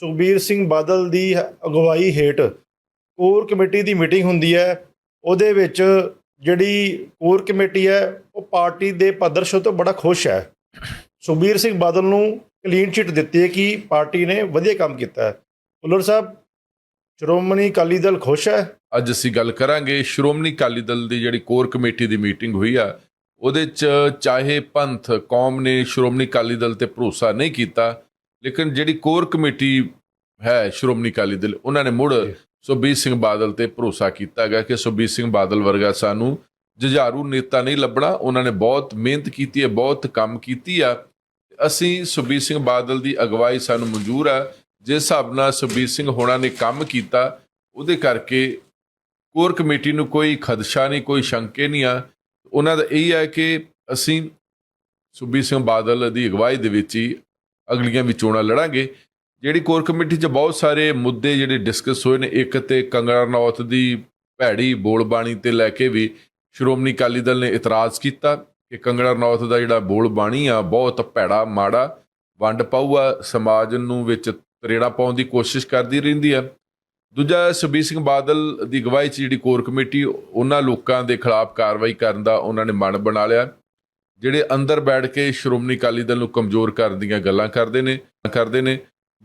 ਸੁਖਬੀਰ ਸਿੰਘ ਬਾਦਲ ਦੀ ਅਗਵਾਈ ਹੇਠ core committee ਦੀ meeting ਹੁੰਦੀ ਹੈ। ਉਹਦੇ ਵਿੱਚ ਜਿਹੜੀ ਕੋਰ ਕਮੇਟੀ ਹੈ, ਉਹ ਪਾਰਟੀ ਦੇ ਪਦਰਸ਼ੋ ਤੋਂ ਬੜਾ ਖੁਸ਼ ਹੈ। ਸੁਖਬੀਰ ਸਿੰਘ ਬਾਦਲ ਨੂੰ ਕਲੀਨ ਚਿੱਟ ਦਿੱਤੀ ਹੈ ਕਿ ਪਾਰਟੀ ਨੇ ਵਧੀਆ ਕੰਮ ਕੀਤਾ ਹੈ। ਭੁੱਲਰ ਸਾਹਿਬ, ਸ਼੍ਰੋਮਣੀ ਅਕਾਲੀ ਦਲ ਖੁਸ਼ ਹੈ? ਅੱਜ ਅਸੀਂ ਗੱਲ ਕਰਾਂਗੇ ਸ਼੍ਰੋਮਣੀ ਅਕਾਲੀ ਦਲ ਦੀ ਜਿਹੜੀ ਕੋਰ ਕਮੇਟੀ ਦੀ ਮੀਟਿੰਗ ਹੋਈ ਆ, ਉਹਦੇ ਚ ਚਾਹੇ ਪੰਥ, ਕੌਮ ਨੇ ਸ਼੍ਰੋਮਣੀ ਅਕਾਲੀ ਦਲ ਤੇ ਭਰੋਸਾ ਨਹੀਂ ਕੀਤਾ ਲੇਕਿਨ ਜਿਹੜੀ ਕੋਰ ਕਮੇਟੀ ਹੈ ਸ਼੍ਰੋਮਣੀ ਅਕਾਲੀ ਦਲ ਉਹਨਾਂ ਨੇ ਮੁੜ ਜੀ। ਸੁਖਬੀਰ ਸਿੰਘ ਬਾਦਲ ਤੇ ਭਰੋਸਾ ਕੀਤਾ ਗਿਆ ਕਿ ਸੁਖਬੀਰ ਸਿੰਘ ਬਾਦਲ ਵਰਗਾ ਸਾਨੂੰ ਜੁਝਾਰੂ ਨੇਤਾ ਨਹੀਂ ਲੱਭਣਾ। ਉਹਨਾਂ ਨੇ ਬਹੁਤ ਮਿਹਨਤ ਕੀਤੀ ਹੈ ਬਹੁਤ ਕੰਮ ਕੀਤੀ ਆ। ਅਸੀਂ ਸੁਖਬੀਰ ਸਿੰਘ ਬਾਦਲ ਦੀ ਅਗਵਾਈ ਸਾਨੂੰ ਮਨਜ਼ੂਰ ਆ। ਜਿਸ ਹਿਸਾਬ ਨਾਲ ਸੁਖਬੀਰ ਸਿੰਘ ਹੋਣਾ ਨੇ ਕੰਮ ਕੀਤਾ ਉਹਦੇ ਕਰਕੇ ਕੋਰ ਕਮੇਟੀ ਨੂੰ ਕੋਈ ਖਦਸ਼ਾ ਨਹੀਂ ਕੋਈ ਸ਼ੰਕੇ ਨਹੀਂ ਆ। ਉਹਨਾਂ ਦਾ ਇਹ ਹੈ ਕਿ ਅਸੀਂ ਸੁਖਬੀਰ ਸਿੰਘ ਬਾਦਲ ਦੀ ਅਗਵਾਈ ਦੇ ਵਿੱਚ ਹੀ ਅਗਲੀਆਂ ਵੀ ਚੋਣਾਂ ਲੜਾਂਗੇ। ਜਿਹੜੀ ਕੋਰ ਕਮੇਟੀ 'ਚ ਬਹੁਤ ਸਾਰੇ ਮੁੱਦੇ ਜਿਹੜੇ ਡਿਸਕਸ ਹੋਏ ਨੇ, ਇੱਕ ਤੇ ਕੰਗਣਾ ਰਣੌਤ ਦੀ ਭੈੜੀ ਬੋਲਬਾਣੀ ਤੇ ਲੈ ਕੇ ਵੀ ਸ਼੍ਰੋਮਣੀ ਅਕਾਲੀ ਦਲ ਨੇ ਇਤਰਾਜ਼ ਕੀਤਾ ਕਿ ਕੰਗਣਾ ਰਣੌਤ ਦਾ ਜਿਹੜਾ ਬੋਲਬਾਣੀ ਆ, ਬਹੁਤ ਭੈੜਾ, ਮਾੜਾ ਵੰਡ ਪਾਊਆ ਸਮਾਜ ਨੂੰ ਵਿੱਚ ਤਰੇੜਾ ਪਾਉਣ ਦੀ ਕੋਸ਼ਿਸ਼ ਕਰਦੀ ਰਹਿੰਦੀ ਆ। ਦੂਜਾ ਸੁਖਬੀਰ ਸਿੰਘ ਬਾਦਲ ਦੀ ਅਗਵਾਈ 'ਚ ਜਿਹੜੀ ਕੋਰ ਕਮੇਟੀ, ਉਹਨਾਂ ਲੋਕਾਂ ਦੇ ਖਿਲਾਫ ਕਾਰਵਾਈ ਕਰਨ ਦਾ ਉਹਨਾਂ ਨੇ ਮਨ ਬਣਾ ਲਿਆ। ਜਿਹੜੇ ਅੰਦਰ ਬੈਠ ਕੇ ਸ਼੍ਰੋਮਣੀ ਅਕਾਲੀ ਦਲ ਨੂੰ ਕਮਜ਼ੋਰ ਕਰਨ ਦੀਆਂ ਗੱਲਾਂ ਕਰਦੇ ਨੇ ਕਰਦੇ ਨੇ।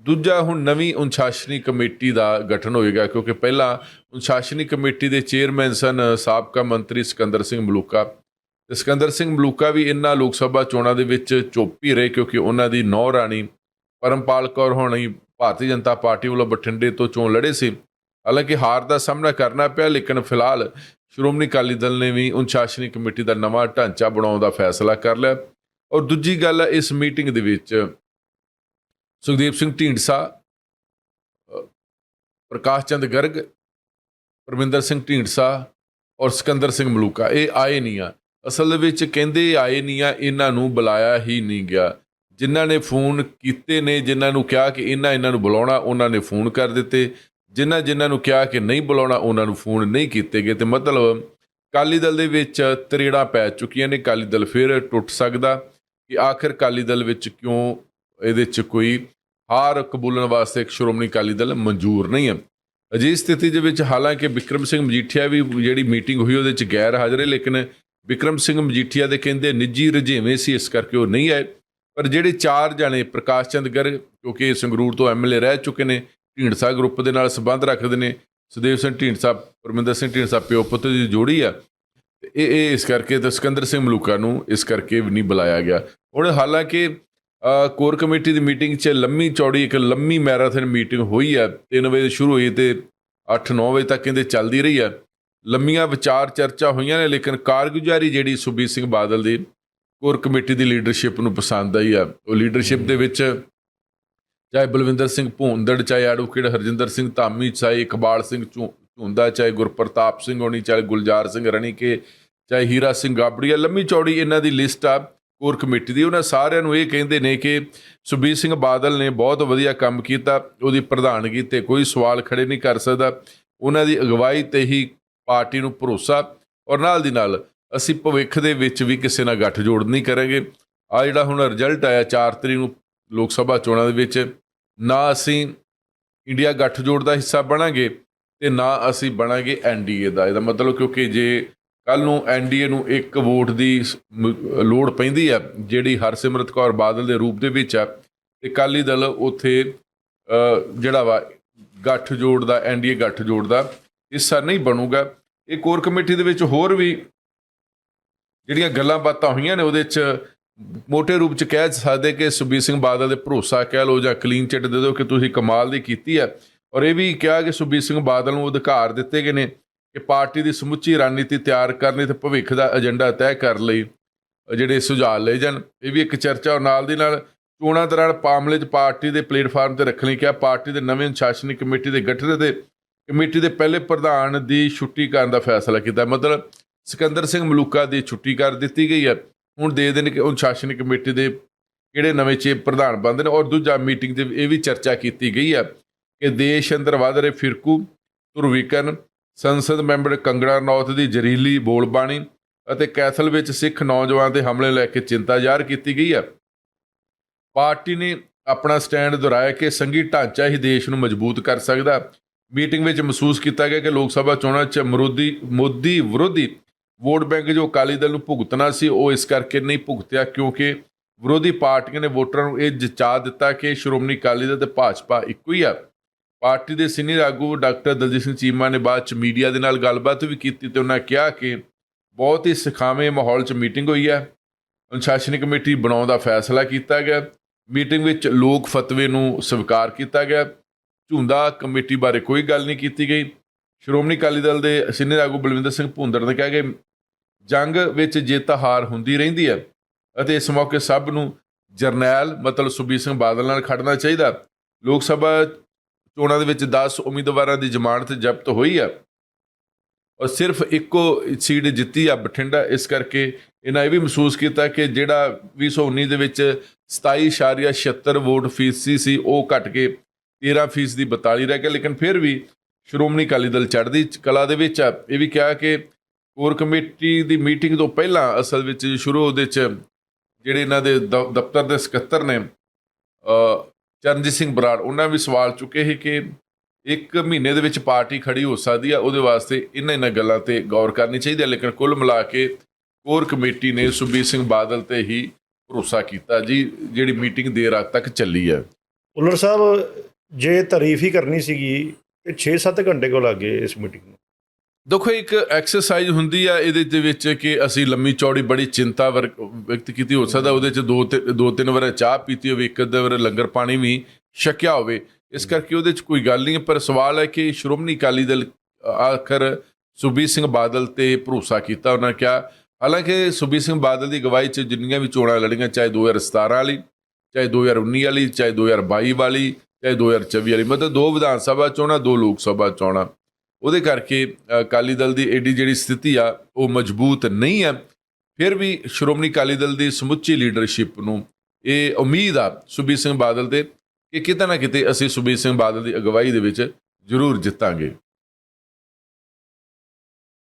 ਦੂਜਾ ਹੁਣ ਨਵੀਂ ਅਨੁਸ਼ਾਸਨੀ ਕਮੇਟੀ ਦਾ ਗਠਨ ਹੋਏਗਾ, ਕਿਉਂਕਿ ਪਹਿਲਾਂ ਅਨੁਸ਼ਾਸਨੀ ਕਮੇਟੀ ਦੇ ਚੇਅਰਮੈਨ ਸਨ ਸਾਬਕਾ ਮੰਤਰੀ ਸਿਕੰਦਰ ਸਿੰਘ ਮਲੂਕਾ। ਤੇ ਸਿਕੰਦਰ ਸਿੰਘ ਮਲੂਕਾ ਵੀ ਇਹਨਾਂ ਲੋਕ ਸਭਾ ਚੋਣਾਂ ਦੇ ਵਿੱਚ ਚੁੱਪ ਹੀ ਰਹੇ, ਕਿਉਂਕਿ ਉਹਨਾਂ ਦੀ ਨੌ ਰਾਣੀ ਪਰਮਪਾਲ ਕੌਰ ਹੋਣੀ ਭਾਰਤੀ ਜਨਤਾ ਪਾਰਟੀ ਵੱਲੋਂ ਬਠਿੰਡੇ ਤੋਂ ਚੋਣ ਲੜੇ ਸੀ। ਹਾਲਾਂਕਿ ਹਾਰ ਦਾ ਸਾਹਮਣਾ ਕਰਨਾ ਪਿਆ, ਲੇਕਿਨ ਫਿਲਹਾਲ ਸ਼੍ਰੋਮਣੀ ਅਕਾਲੀ ਦਲ ਨੇ ਵੀ ਅਨੁਸ਼ਾਸਨੀ ਕਮੇਟੀ ਦਾ ਨਵਾਂ ਢਾਂਚਾ ਬਣਾਉਣ ਦਾ ਫੈਸਲਾ ਕਰ ਲਿਆ। ਔਰ ਦੂਜੀ ਗੱਲ ਹੈ, ਇਸ ਮੀਟਿੰਗ ਦੇ ਵਿੱਚ ਸੁਖਦੀਪ ਸਿੰਘ ਢੀਂਡਸਾ ਪ੍ਰਕਾਸ਼ ਚੰਦ ਗਰਗ, ਪਰਮਿੰਦਰ ਸਿੰਘ ਢੀਂਡਸਾ ਔਰ ਸਿਕੰਦਰ ਸਿੰਘ ਮਲੂਕਾ, ਇਹ ਆਏ ਨਹੀਂ ਆ। ਅਸਲ ਦੇ ਵਿੱਚ ਕਹਿੰਦੇ ਆਏ ਨਹੀਂ ਆ, ਇਹਨਾਂ ਨੂੰ ਬੁਲਾਇਆ ਹੀ ਨਹੀਂ ਗਿਆ। ਜਿਨ੍ਹਾਂ ਨੇ ਫੋਨ ਕੀਤੇ ਨੇ, ਜਿਨ੍ਹਾਂ ਨੂੰ ਕਿਹਾ ਕਿ ਇਹਨਾਂ ਇਹਨਾਂ ਨੂੰ ਬੁਲਾਉਣਾ, ਉਹਨਾਂ ਨੇ ਫੋਨ ਕਰ ਦਿੱਤੇ। ਜਿਨ੍ਹਾਂ ਜਿਨ੍ਹਾਂ ਨੂੰ ਕਿਹਾ ਕਿ ਨਹੀਂ ਬੁਲਾਉਣਾ, ਉਹਨਾਂ ਨੂੰ ਫੋਨ ਨਹੀਂ ਕੀਤੇ ਗਏ। ਤੇ ਮਤਲਬ ਕਾਲੀ ਦਲ ਦੇ ਵਿੱਚ ਤਰੇੜਾਂ ਪੈ ਚੁੱਕੀਆਂ ਨੇ ਕਾਲੀ ਦਲ ਫਿਰ ਟੁੱਟ ਸਕਦਾ ਕਿ ਆਖਿਰ ਕਾਲੀ ਦਲ ਵਿੱਚ ਕਿਉਂ ਇਹਦੇ 'ਚ ਕੋਈ ਹਾਰ ਕਬੂਲਣ ਵਾਸਤੇ ਇੱਕ ਸ਼੍ਰੋਮਣੀ ਅਕਾਲੀ ਦਲ ਮਨਜ਼ੂਰ ਨਹੀਂ ਹੈ। ਅਜਿਹੀ ਸਥਿਤੀ ਦੇ ਵਿੱਚ ਹਾਲਾਂਕਿ ਵਿਕਰਮ ਸਿੰਘ ਮਜੀਠੀਆ ਵੀ ਜਿਹੜੀ ਮੀਟਿੰਗ ਹੋਈ, ਉਹਦੇ 'ਚ ਗੈਰ ਹਾਜ਼ਰੇ ਲੇਕਿਨ ਵਿਕਰਮ ਸਿੰਘ ਮਜੀਠੀਆ ਦੇ ਕਹਿੰਦੇ ਨਿੱਜੀ ਰੁਝੇਵੇਂ ਸੀ, ਇਸ ਕਰਕੇ ਉਹ ਨਹੀਂ ਆਏ। ਪਰ ਜਿਹੜੇ ਚਾਰ ਜਣੇ, ਪ੍ਰਕਾਸ਼ ਚੰਦ ਗਰ ਕਿਉਂਕਿ ਸੰਗਰੂਰ ਤੋਂ ਐਮਐਲਏ ਰਹਿ ਚੁੱਕੇ ਨੇ ਢੀਂਡਸਾ ਗਰੁੱਪ ਦੇ ਨਾਲ ਸੰਬੰਧ ਰੱਖਦੇ ਨੇ। ਸੁਦੇਵ ਸਿੰਘ ਢੀਂਡਸਾ, ਪਰਮਿੰਦਰ ਸਿੰਘ ਢੀਂਡਸਾ ਪਿਓ ਪੁੱਤ ਦੀ ਜੋੜੀ ਆ। ਤੇ ਇਹ ਇਹ ਇਸ ਕਰਕੇ ਤੇ ਸਿਕੰਦਰ ਸਿੰਘ ਮਲੂਕਾ ਨੂੰ ਇਸ ਕਰਕੇ ਵੀ ਨਹੀਂ ਬੁਲਾਇਆ ਗਿਆ। ਹੁਣ ਹਾਲਾਂਕਿ ਕੋਰ ਕਮੇਟੀ ਦੀ ਮੀਟਿੰਗ 'ਚ ਲੰਮੀ ਚੌੜੀ, ਇੱਕ ਲੰਮੀ ਮੈਰਾਥਨ ਮੀਟਿੰਗ ਹੋਈ ਆ। 3 ਵਜੇ ਸ਼ੁਰੂ ਹੋਈ ਤੇ 8-9 ਵਜੇ ਤੱਕ ਕਹਿੰਦੇ ਚੱਲਦੀ ਰਹੀ ਆ। ਲੰਮੀਆਂ ਵਿਚਾਰ ਚਰਚਾ ਹੋਈਆਂ ਨੇ, ਲੇਕਿਨ ਕਾਰਗੁਜ਼ਾਰੀ ਜਿਹੜੀ ਸੁਬੀਰ ਸਿੰਘ ਬਾਦਲ ਦੀ ਕੋਰ ਕਮੇਟੀ ਦੀ ਲੀਡਰਸ਼ਿਪ ਨੂੰ ਪਸੰਦ ਆਈ ਆ। ਉਹ ਲੀਡਰਸ਼ਿਪ ਦੇ ਵਿੱਚ ਚਾਹੇ ਬਲਵਿੰਦਰ ਸਿੰਘ ਭੂੰਦੜ, ਚਾਹੇ ਐਡਵੋਕੇਟ ਹਰਜਿੰਦਰ ਸਿੰਘ ਧਾਮੀ, ਚਾਹੇ ਇਕਬਾਲ ਸਿੰਘ ਝੁ- ਝੁੰਦਾ, ਚਾਹੇ ਗੁਰਪ੍ਰਤਾਪ ਸਿੰਘ ਹੋਣੀ, ਚਾਹੇ ਗੁਲਜ਼ਾਰ ਸਿੰਘ ਰਣੀਕੇ, ਚਾਹੇ ਹੀਰਾ ਸਿੰਘ ਗਾਬੜੀਆ, ਲੰਮੀ ਚੌੜੀ ਇਹਨਾਂ ਦੀ ਲਿਸਟ ਆ ਕੋਰ ਕਮੇਟੀ ਦੀ। ਉਹਨਾਂ ਸਾਰਿਆਂ ਨੂੰ ਇਹ ਕਹਿੰਦੇ ਨੇ ਕਿ ਸੁਬੀਰ ਸਿੰਘ ਬਾਦਲ ਨੇ ਬਹੁਤ ਵਧੀਆ ਕੰਮ ਕੀਤਾ, ਉਹਦੀ ਪ੍ਰਧਾਨਗੀ ਤੇ ਕੋਈ ਸਵਾਲ ਖੜੇ ਨਹੀਂ ਕਰ ਸਕਦਾ। ਉਹਨਾਂ ਦੀ ਅਗਵਾਈ ਤੇ ਹੀ ਪਾਰਟੀ ਨੂੰ ਭਰੋਸਾ ਔਰ ਨਾਲ ਦੀ ਨਾਲ ਅਸੀਂ ਭਵਿੱਖ ਦੇ ਵਿੱਚ ਵੀ ਕਿਸੇ ਨਾਲ ਗੱਠਜੋੜ ਨਹੀਂ ਕਰਾਂਗੇ। ਆ ਜਿਹੜਾ ਹੁਣ ਰਿਜ਼ਲਟ ਆਇਆ 4 ਤਰੀਕ ਨੂੰ ਲੋਕ ਸਭਾ ਚੋਣਾਂ ਦੇ ਵਿੱਚ ਨਾ ਅਸੀਂ ਇੰਡੀਆ ਗੱਠਜੋੜ ਦਾ ਹਿੱਸਾ ਬਣਾਂਗੇ ਤੇ ਨਾ ਅਸੀਂ ਬਣਾਂਗੇ ਐਨਡੀਏ ਦਾ। ਇਹਦਾ ਮਤਲਬ ਕਿਉਂਕਿ ਜੇ ਕੱਲ ਨੂੰ ਐਨਡੀਏ ਨੂੰ ਇੱਕ ਵੋਟ ਦੀ ਲੋੜ ਪੈਂਦੀ ਆ ਜਿਹੜੀ ਹਰਸਿਮਰਤ ਕੌਰ ਬਾਦਲ ਦੇ ਰੂਪ ਦੇ ਵਿੱਚ ਆ, ਤੇ ਅਕਾਲੀ ਦਲ ਉੱਥੇ ਜਿਹੜਾ ਵਾ ਗੱਠ ਜੋੜ ਦਾ ਐਨਡੀਏ ਗੱਠ ਜੋੜ ਦਾ ਹਿੱਸਾ ਨਹੀਂ ਬਣੂਗਾ। ਇਹ ਕੋਰ ਕਮੇਟੀ ਦੇ ਵਿੱਚ ਹੋਰ ਵੀ ਜਿਹੜੀਆਂ ਗੱਲਾਂ ਬਾਤਾਂ ਹੋਈਆਂ ਨੇ, ਉਹਦੇ 'ਚ ਮੋਟੇ ਰੂਪ 'ਚ ਕਹਿ ਸਕਦੇ ਕਿ ਸੁਬੀਰ ਸਿੰਘ ਬਾਦਲ ਦੇ ਭਰੋਸਾ ਕਹਿ ਲਓ ਜਾਂ ਕਲੀਨ ਚਿੱਟ ਦੇ ਦਿਓ ਕਿ ਤੁਸੀਂ ਕਮਾਲ ਦੀ ਕੀਤੀ ਹੈ। ਔਰ ਇਹ ਵੀ ਕਿਹਾ ਕਿ ਸੁਬੀਰ ਸਿੰਘ ਬਾਦਲ ਨੂੰ ਅਧਿਕਾਰ ਦਿੱਤੇ ਗਏ ਨੇ ਕਿ ਪਾਰਟੀ ਦੀ ਸਮੁੱਚੀ ਰਣਨੀਤੀ ਤਿਆਰ ਕਰਨੀ ਤੇ ਭਵਿੱਖ ਦਾ ਏਜੰਡਾ ਤੈਅ ਕਰ ਲਈ ਜਿਹੜੇ ਸੁਝਾਅ ਲਏ ਜਾਣ। ਇਹ ਵੀ ਇੱਕ ਚਰਚਾ ਔਰ ਨਾਲ ਦੀ ਨਾਲ ਚੋਣਾਂ ਦੌਰਾਨ ਪਾਮਲੇ 'ਚ ਪਾਰਟੀ ਦੇ ਪਲੇਟਫਾਰਮ ਤੇ ਰੱਖਣ ਲਈ ਕਿਹਾ, ਪਾਰਟੀ ਦੇ ਨਵੇਂ ਅਨੁਸ਼ਾਸਨੀ ਕਮੇਟੀ ਦੇ ਗਠਨ ਤੇ ਕਮੇਟੀ ਦੇ ਪਹਿਲੇ ਪ੍ਰਧਾਨ ਦੀ ਛੁੱਟੀ ਕਰਨ ਦਾ ਫੈਸਲਾ ਕੀਤਾ। ਮਤਲਬ ਸਿਕੰਦਰ ਸਿੰਘ ਮਲੂਕਾ ਦੀ ਛੁੱਟੀ ਕਰ ਦਿੱਤੀ ਗਈ ਹੈ। ਹੁਣ ਦੇ ਦੇਣ ਕਿ ਅਨੁਸ਼ਾਸਨੀ ਕਮੇਟੀ ਦੇ ਕਿਹੜੇ ਨਵੇਂ ਚੇਪ ਪ੍ਰਧਾਨ ਬਣਦੇ ਨੇ। ਔਰ ਦੂਜਾ ਮੀਟਿੰਗ ਦੇ ਇਹ ਵੀ ਚਰਚਾ ਕੀਤੀ ਗਈ ਹੈ ਕਿ ਦੇਸ਼ ਅੰਦਰ ਵਧ ਰਹੇ ਫਿਰਕੂ, ਧਰੁਵੀਕਰਨ, ਸੰਸਦ ਮੈਂਬਰ ਕੰਗੜਾ ਨੌਤ ਦੀ ਜ਼ਰੀਲੀ ਬੋਲਬਾਣੀ ਅਤੇ ਕੈਥਲ ਵਿੱਚ ਸਿੱਖ ਨੌਜਵਾਨ ਦੇ ਹਮਲੇ ਲੈ ਕੇ ਚਿੰਤਾ ਜ਼ਾਹਰ ਕੀਤੀ ਗਈ ਹੈ ਪਾਰਟੀ ਨੇ ਆਪਣਾ ਸਟੈਂਡ ਦੁਹਰਾਇਆ ਕਿ ਸੰਘੀ ਢਾਂਚਾ ਹੀ ਦੇਸ਼ ਨੂੰ ਮਜ਼ਬੂਤ ਕਰ ਸਕਦਾ। ਮੀਟਿੰਗ ਵਿੱਚ ਮਹਿਸੂਸ ਕੀਤਾ ਗਿਆ ਕਿ ਲੋਕ ਸਭਾ ਚੋਣਾਂ 'ਚ ਮਰੋਦੀ ਮੋਦੀ ਵਿਰੋਧੀ ਵੋਟ ਬੈਂਕ ਜੋ ਅਕਾਲੀ ਦਲ ਨੂੰ ਭੁਗਤਣਾ ਸੀ, ਉਹ ਇਸ ਕਰਕੇ ਨਹੀਂ ਭੁਗਤਿਆ ਕਿਉਂਕਿ ਵਿਰੋਧੀ ਪਾਰਟੀਆਂ ਨੇ ਵੋਟਰਾਂ ਨੂੰ ਇਹ ਜਚਾ ਦਿੱਤਾ ਕਿ ਸ਼੍ਰੋਮਣੀ ਅਕਾਲੀ ਦਲ ਤੇ ਭਾਜਪਾ ਇੱਕੋ ਹੀ ਆ। ਪਾਰਟੀ ਦੇ ਸੀਨੀਅਰ ਆਗੂ ਡਾਕਟਰ ਦਲਜੀਤ ਸਿੰਘ ਚੀਮਾ ਨੇ ਬਾਅਦ ਚ ਮੀਡੀਆ ਦੇ ਨਾਲ ਗੱਲਬਾਤ ਵੀ ਕੀਤੀ ਤੇ ਉਹਨਾਂ ਕਿਹਾ ਕਿ ਬਹੁਤ ਹੀ ਸਿਖਾਵੇਂ ਮਾਹੌਲ 'ਚ ਮੀਟਿੰਗ ਹੋਈ ਹੈ। ਅਨੁਸ਼ਾਸਨੀ ਕਮੇਟੀ ਬਣਾਉਣ ਦਾ ਫੈਸਲਾ ਕੀਤਾ ਗਿਆ। ਮੀਟਿੰਗ ਵਿੱਚ ਲੋਕ ਫਤਵੇ ਨੂੰ ਸਵੀਕਾਰ ਕੀਤਾ ਗਿਆ। ਝੁੰਦਾ ਕਮੇਟੀ ਬਾਰੇ ਕੋਈ ਗੱਲ ਨਹੀਂ ਕੀਤੀ ਗਈ। ਸ਼੍ਰੋਮਣੀ ਅਕਾਲੀ ਦਲ ਦੇ ਸੀਨੀਅਰ ਆਗੂ ਬਲਵਿੰਦਰ ਸਿੰਘ ਭੁੰਦੜ ਨੇ ਕਿਹਾ ਕਿ ਜੰਗ ਵਿੱਚ ਜਿੱਤ ਹਾਰ ਹੁੰਦੀ ਰਹਿੰਦੀ ਹੈ ਅਤੇ ਇਸ ਮੌਕੇ ਸਭ ਨੂੰ ਜਰਨੈਲ ਮਤਲਬ ਸੁਬੀਰ ਸਿੰਘ ਬਾਦਲ ਨਾਲ ਖੜਨਾ ਚਾਹੀਦਾ। ਲੋਕ ਸਭਾ ਚੋਣਾਂ ਦੇ ਵਿੱਚ 10 ਉਮੀਦਵਾਰਾਂ ਦੀ ਜ਼ਮਾਨਤ ਜ਼ਬਤ ਹੋਈ ਹੈ ਔਰ ਸਿਰਫ ਇੱਕੋ ਸੀਟ ਜਿੱਤੀ ਆ ਬਠਿੰਡਾ। ਇਸ ਕਰਕੇ ਇਹਨਾਂ ਇਹ ਵੀ ਮਹਿਸੂਸ ਕੀਤਾ ਕਿ ਜਿਹੜਾ 2019 ਦੇ ਵਿੱਚ 27.76 ਵੋਟ ਫੀਸਦੀ ਸੀ, ਉਹ ਘਟ ਕੇ 13 ਫੀਸਦੀ 42 ਰਹਿ ਗਿਆ। ਲੇਕਿਨ ਫਿਰ ਵੀ ਸ਼੍ਰੋਮਣੀ ਅਕਾਲੀ ਦਲ ਚੜ੍ਹਦੀ ਕਲਾ ਦੇ ਵਿੱਚ ਇਹ ਵੀ ਕਿਹਾ ਕਿ ਕੋਰ ਕਮੇਟੀ ਦੀ ਮੀਟਿੰਗ ਤੋਂ ਪਹਿਲਾਂ ਅਸਲ ਵਿੱਚ ਸ਼ੁਰੂ ਉਹਦੇ ਚ ਜਿਹੜੇ ਇਹਨਾਂ ਦੇ ਦ- ਦਫ਼ਤਰ ਦੇ ਸਕੱਤਰ ਨੇ ਚਰਨਜੀਤ ਸਿੰਘ ਬਰਾੜ, ਉਹਨਾਂ ਵੀ ਸਵਾਲ ਚੁੱਕੇ ਸੀ ਕਿ ਇੱਕ ਮਹੀਨੇ ਦੇ ਵਿੱਚ ਪਾਰਟੀ ਖੜੀ ਹੋ ਸਕਦੀ ਆ, ਉਹਦੇ ਵਾਸਤੇ ਇਹਨਾਂ ਇਹਨਾਂ ਗੱਲਾਂ ਤੇ ਗੌਰ ਕਰਨੀ ਚਾਹੀਦੀ ਹੈ ਲੇਕਿਨ ਕੁੱਲ ਮਿਲਾ ਕੇ ਕੋਰ ਕਮੇਟੀ ਨੇ ਸੁਖਬੀਰ ਸਿੰਘ ਬਾਦਲ ਤੇ ਹੀ ਭਰੋਸਾ ਕੀਤਾ ਜੀ, ਜਿਹੜੀ ਮੀਟਿੰਗ ਦੇਰ ਰਾਤ ਤੱਕ ਚੱਲੀ ਹੈ ਭੁੱਲਰ ਸਾਹਿਬ, ਜੇ ਤਾਰੀਫ ਹੀ ਕਰਨੀ ਸੀਗੀ ਤੇ 6-7 ਘੰਟੇ ਕੋ ਲੱਗੇ ਇਸ ਮੀਟਿੰਗ ਨੂੰ। ਦੇਖੋ ਇੱਕ ਐਕਸਰਸਾਈਜ਼ ਹੁੰਦੀ ਆ ਇਹਦੇ ਦੇ ਵਿੱਚ ਕਿ ਅਸੀਂ ਲੰਮੀ ਚੌੜੀ ਬੜੀ ਚਿੰਤਾ ਵਿਅਕਤ ਕੀਤੀ ਹੋ ਸਕਦਾ ਉਹਦੇ ਚ ਦੋ ਦੋ ਤਿੰਨ ਵਾਰ ਚਾਹ ਪੀਤੀ ਹੋਵੇ ਇੱਕ ਅੱਧਾ ਵਾਰ ਲੰਗਰ ਪਾਣੀ ਵੀ ਛਕਿਆ ਹੋਵੇ। ਇਸ ਕਰਕੇ ਉਹਦੇ ਚ ਕੋਈ ਗੱਲ ਨਹੀਂ ਪਰ ਸਵਾਲ ਹੈ ਕਿ ਸ਼੍ਰੋਮਣੀ ਅਕਾਲੀ ਦਲ ਆਖਰ ਸੁਖਬੀਰ ਸਿੰਘ ਬਾਦਲ ਤੇ ਭਰੋਸਾ ਕੀਤਾ ਉਹਨਾਂ ਕਿਹਾ। ਹਾਲਾਂਕਿ ਸੁਖਬੀਰ ਸਿੰਘ ਬਾਦਲ ਦੀ ਅਗਵਾਈ ਚ ਜਿੰਨੀਆਂ ਵੀ ਚੋਣਾਂ ਲੜੀਆਂ ਚਾਹੇ 2017 ਵਾਲੀ ਚਾਹੇ 2019 ਵਾਲੀ ਚਾਹੇ 2022 ਵਾਲੀ ਚਾਹੇ 2024 ਵਾਲੀ, ਮਤਲਬ ਦੋ ਵਿਧਾਨ ਸਭਾ ਚੋਣਾਂ, ਦੋ ਲੋਕ ਸਭਾ ਚੋਣਾਂ। ਉਹਦੇ ਕਰਕੇ ਅਕਾਲੀ ਦਲ ਦੀ ਏਡੀ ਜਿਹੜੀ ਸਥਿਤੀ ਆ, ਉਹ ਮਜ਼ਬੂਤ ਨਹੀਂ ਆ ਫਿਰ ਵੀ ਸ਼੍ਰੋਮਣੀ ਅਕਾਲੀ ਦਲ ਦੀ ਸਮੁੱਚੀ ਲੀਡਰਸ਼ਿਪ ਨੂੰ ਇਹ ਉਮੀਦ ਆ ਸੁਖਬੀਰ ਸਿੰਘ ਬਾਦਲ ਤੇ ਕਿ ਕਿਤੇ ਨਾ ਕਿਤੇ ਅਸੀਂ ਸੁਖਬੀਰ ਸਿੰਘ ਬਾਦਲ ਦੀ ਅਗਵਾਈ ਦੇ ਵਿੱਚ ਜ਼ਰੂਰ ਜਿੱਤਾਂਗੇ।